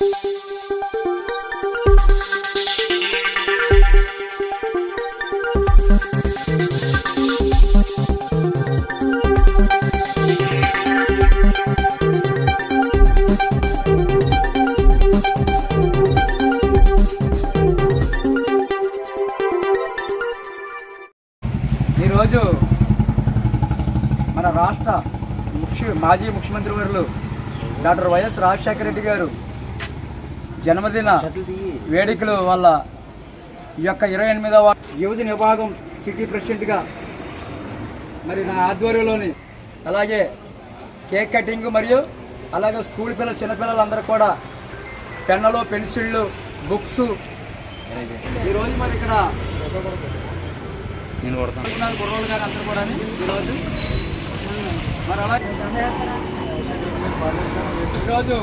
ఈరోజు మన రాష్ట్ర ముఖ్య మాజీ ముఖ్యమంత్రి వర్యులు డాక్టర్ వైఎస్ రాజశేఖర రెడ్డి గారు జన్మదిన వేడుకలు వల్ల ఈ యొక్క ఇరవై ఎనిమిదవ యువజన విభాగం సిటీ ప్రెసిడెంట్గా మరి నా ఆధ్వర్యంలోని అలాగే కేక్ కటింగ్ మరియు అలాగే స్కూల్ పిల్లలు చిన్నపిల్లలందరూ కూడా పెన్నులు పెన్సిళ్ళు బుక్స్ ఈరోజు మరి ఇక్కడ నేను కొడతాను. ఉన్నారు కుర్రోళ్ళు గారు అందరూ కూడా ఈరోజు మరి అలా ఈరోజు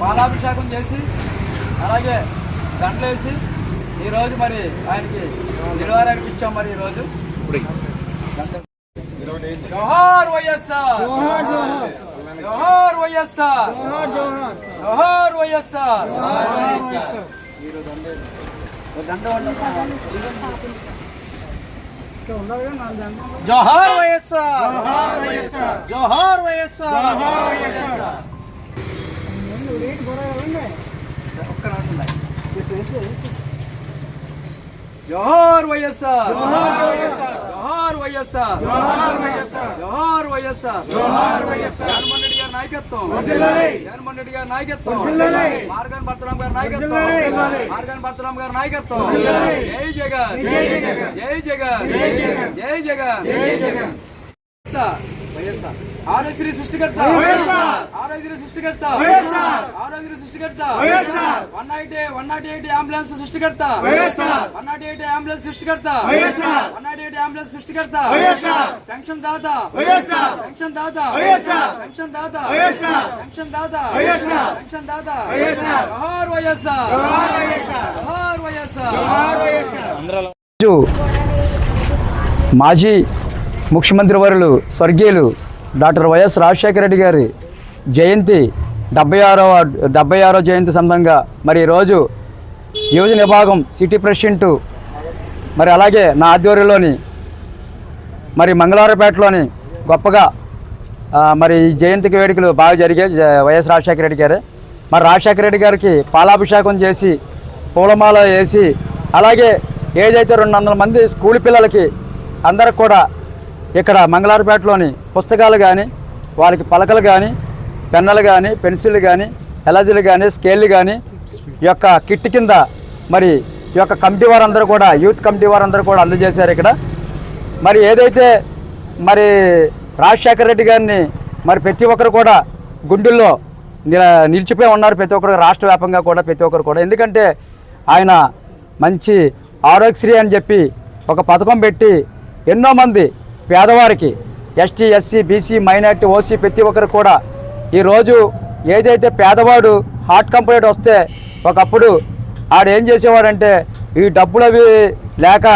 పాలాభిషేకం చేసి అలాగే దండలేసి ఈరోజు మరి ఆయనకి నిలవారానికి ఇచ్చాం మరి ఈరోజు ఇప్పుడు జోహార్ వైఎస్ఆర్. జోహార్ వైఎస్ఆర్. జోహార్ వైఎస్ఆర్. ఈరోజు దండే ఓ దండ వండి. జోహార్ వైఎస్ఆర్. జోహార్ వైఎస్ఆర్. ఒక్క నిమిషం ఉండండి. జోహార్ వైఎస్ఆర్ జోహార్ వైఎస్ఆర్ జోహార్ వైఎస్ఆర్ జగన్మోహన్ రెడ్డి గారి నాయకత్వం జగన్మోహన్ రెడ్డి గారి నాయకత్వం మార్గన్ భర్తరామ్ గారి నాయకత్వం మార్గన్ భర్తరామ్ గారి నాయకత్వం జై జగన్ జై జగన్ జై జగన్ వైఎస్ఆర్ ఆరోగ్యశ్రీ సృష్టికర్త. ఆరోగ్యశ్రీ సృష్టికర్త. ఆరోగ్యశ్రీ సృష్టికర్త. One nought one nought eight ambulance సృష్టికర్త. వన్ నాట్ ఎయిట్ అంబులెన్స్ సృష్టికర్త. వన్ నాట్ ఎయిట్ అంబులెన్స్ సృష్టికర్త. పెన్షన్ దాత. పెన్షన్ దాత. పెన్షన్ దాత. పెన్షన్ దాత. పెన్షన్ దాత. జోహార్ వైఎస్ఆర్. జోహార్ వైఎస్ఆర్. మాజీ ముఖ్యమంత్రి వర్యులు స్వర్గీయులు డాక్టర్ వైఎస్ రాజశేఖర రెడ్డి గారి జయంతి డెబ్బై ఆరవ డెబ్బై ఆరో జయంతి సందర్భంగా మరి ఈరోజు యువజన విభాగం సిటీ ప్రెసిడెంట్ మరి అలాగే నా ఆధ్వర్యంలోని మరి మంగళవారపేటలోని గొప్పగా మరి ఈ జయంతికి వేడుకలు బాగా జరిగాయి వైఎస్ రాజశేఖర రెడ్డి గారు. మరి రాజశేఖర రెడ్డి గారికి పాలాభిషేకం చేసి పూలమాల వేసి అలాగే ఏదైతే రెండు వందల మంది స్కూల్ పిల్లలకి అందరికి కూడా ఇక్కడ మంగళవారపేటలోని పుస్తకాలు కానీ వాళ్ళకి పలకలు కానీ పెన్నులు కానీ పెన్సిళ్ళు కానీ ఎలజీలు కానీ స్కేళ్ళు కానీ ఈ యొక్క కిట్ కింద మరి ఈ యొక్క కమిటీ వారందరూ కూడా యూత్ కమిటీ వారందరూ కూడా అందజేశారు ఇక్కడ. మరి ఏదైతే మరి రాజశేఖర రెడ్డి గారిని మరి ప్రతి ఒక్కరు కూడా గుండెల్లో నిలిచిపోయి ఉన్నారు ప్రతి ఒక్కరు రాష్ట్ర వ్యాపంగా కూడా ప్రతి ఒక్కరు కూడా. ఎందుకంటే ఆయన మంచి ఆరోగ్యశ్రీ అని చెప్పి ఒక పథకం పెట్టి ఎన్నో మంది పేదవారికి ST SC BC minority OC ప్రతి ఒక్కరు కూడా ఈరోజు ఏదైతే పేదవాడు హార్ట్ కంప్లైంట్ వస్తే ఒకప్పుడు ఆడేం చేసేవాడంటే ఈ డబ్బులు అవి లేక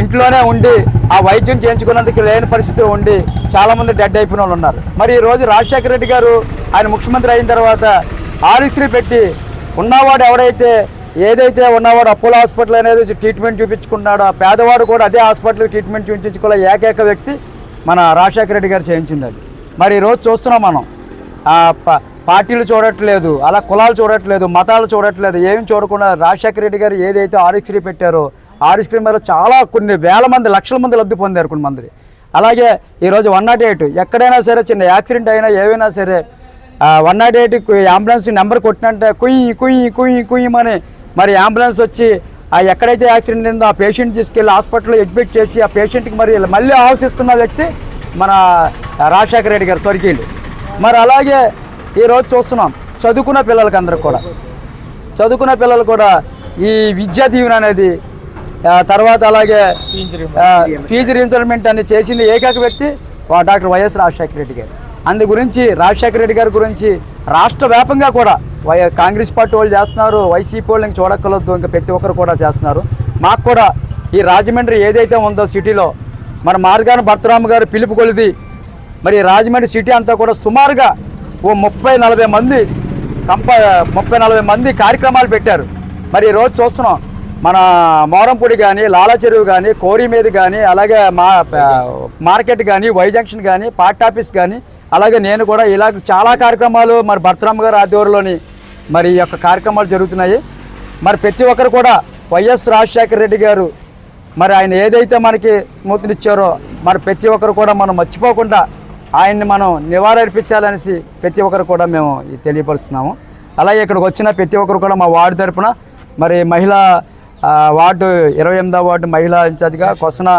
ఇంట్లోనే ఉండి ఆ వైద్యం చేయించుకున్నందుకు లేని పరిస్థితి ఉండి చాలామంది డెడ్ అయిపోయిన వాళ్ళు ఉన్నారు. మరి ఈ రోజు రాజశేఖర రెడ్డి గారు ఆయన ముఖ్యమంత్రి అయిన తర్వాత ఆరోగ్యశ్రీ పెట్టి ఉన్నవాడు ఎవడైతే ఏదైతే ఉన్నవాడు అప్పుల హాస్పిటల్ అనేది ట్రీట్మెంట్ చూపించుకున్నాడో ఆ పేదవాడు కూడా అదే హాస్పిటల్ ట్రీట్మెంట్ చూపించుకున్న ఏకైక వ్యక్తి మన రాజశేఖర రెడ్డి గారు చేయించింది అది మరి ఈరోజు చూస్తున్నాం మనం. పార్టీలు చూడట్లేదు అలా కులాలు చూడట్లేదు మతాలు చూడట్లేదు ఏమి చూడకుండా రాజశేఖర రెడ్డి గారు ఏదైతే ఆరోగ్యశ్రీ పెట్టారో ఆరోగ్యశ్రీ మీద చాలా కొన్ని వేల మంది లక్షల మంది లబ్ధి పొందారు కొన్ని మంది. అలాగే ఈరోజు వన్ నాట్ ఎయిట్ ఎక్కడైనా సరే చిన్న యాక్సిడెంట్ అయినా ఏవైనా సరే one nought eight ambulance number కొట్టినంటే కుయ్యి కుయ్యి కుయ్యి కుయ్యమని మరి అంబులెన్స్ వచ్చి ఆ ఎక్కడైతే యాక్సిడెంట్ అయిందో ఆ పేషెంట్ తీసుకెళ్ళి హాస్పిటల్లో అడ్మిట్ చేసి ఆ పేషెంట్కి మరి మళ్ళీ ఆవసిస్తున్న వ్యక్తి మన రాజశేఖర రెడ్డి గారు స్వర్గీయులు. మరి అలాగే ఈరోజు చూస్తున్నాం చదువుకున్న పిల్లలకి అందరికి కూడా. చదువుకున్న పిల్లలు కూడా ఈ విద్యా దీవెన అనేది తర్వాత అలాగే ఫీజు రీఇన్స్టాల్మెంట్ అని చేసింది ఏకైక వ్యక్తి డాక్టర్ వైఎస్ రాజశేఖర రెడ్డి గారు. అందు గురించి రాజశేఖర రెడ్డి గారి గురించి రాష్ట్ర వ్యాపంగా కూడా వై కాంగ్రెస్ పార్టీ వాళ్ళు చేస్తున్నారు వైసీపీ వాళ్ళు ఇంక చూడక్కర్లేదు ఇంకా ప్రతి ఒక్కరు కూడా చేస్తున్నారు. మాకు కూడా ఈ రాజమండ్రి ఏదైతే ఉందో సిటీలో మన మార్గాన భర్తరామ గారు పిలుపు కొలిది మరి రాజమండ్రి సిటీ అంతా కూడా సుమారుగా ఓ ముప్పై నలభై మంది కంప ముప్పై నలభై మంది కార్యక్రమాలు పెట్టారు. మరి ఈ రోజు చూస్తున్నాం మన మోరంపూడి కానీ లాలా చెరువు కానీ కోరి మీద కానీ అలాగే మా మార్కెట్ కానీ వై జంక్షన్ కానీ పార్ట్ ఆఫీస్ కానీ అలాగే నేను కూడా ఇలా చాలా కార్యక్రమాలు మరి భర్తరామ్మ గారి ఆధ్వర్యంలోని మరి ఈ యొక్క కార్యక్రమాలు జరుగుతున్నాయి. మరి ప్రతి ఒక్కరు కూడా వైఎస్ రాజశేఖర రెడ్డి గారు మరి ఆయన ఏదైతే మనకి మూతనిచ్చారో మరి ప్రతి ఒక్కరు కూడా మనం మర్చిపోకుండా ఆయన్ని మనం నివారించాలనేసి ప్రతి ఒక్కరు కూడా మేము తెలియపరుస్తున్నాము. అలాగే ఇక్కడికి వచ్చిన ప్రతి ఒక్కరు కూడా మా వార్డు తరపున మరి మహిళా వార్డు ఇరవై ఎనిమిదో వార్డు మహిళా ఇన్ఛార్జిగా కొసన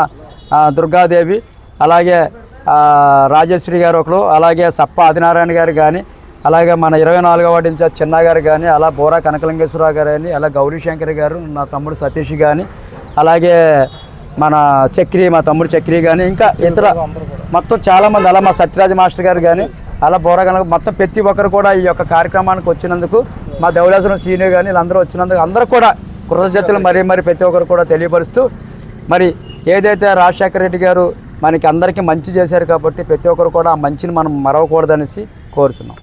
దుర్గాదేవి అలాగే రాజేశ్వరి గారు ఒకరు అలాగే సప్ప ఆదినారాయణ గారు కానీ అలాగే మన ఇరవై నాలుగో వార్డు చిన్న గారు కానీ అలా బోరా కనకలింగేశ్వరరావు గారు కానీ అలా గౌరీశంకర్ గారు నా తమ్ముడు సతీష్ కానీ అలాగే మన చక్రి మా తమ్ముడు చక్రి కానీ ఇంకా ఇతర మొత్తం చాలామంది అలా మా సత్యరాజ్ మాస్టర్ గారు కానీ అలా బోరా కనుక మొత్తం ప్రతి ఒక్కరు కూడా ఈ యొక్క కార్యక్రమానికి వచ్చినందుకు మా ధవళేశ్వరం సీనియర్ కానీ వీళ్ళందరూ వచ్చినందుకు అందరూ కూడా కృతజ్ఞతలు మరీ మరి ప్రతి ఒక్కరు కూడా తెలియపరుస్తూ మరి ఏదైతే రాజశేఖర రెడ్డి గారు మనకి అందరికీ మంచి చేశారు కాబట్టి ప్రతి ఒక్కరు కూడా ఆ మంచిని మనం మరవకూడదనేసి కోరుతున్నాం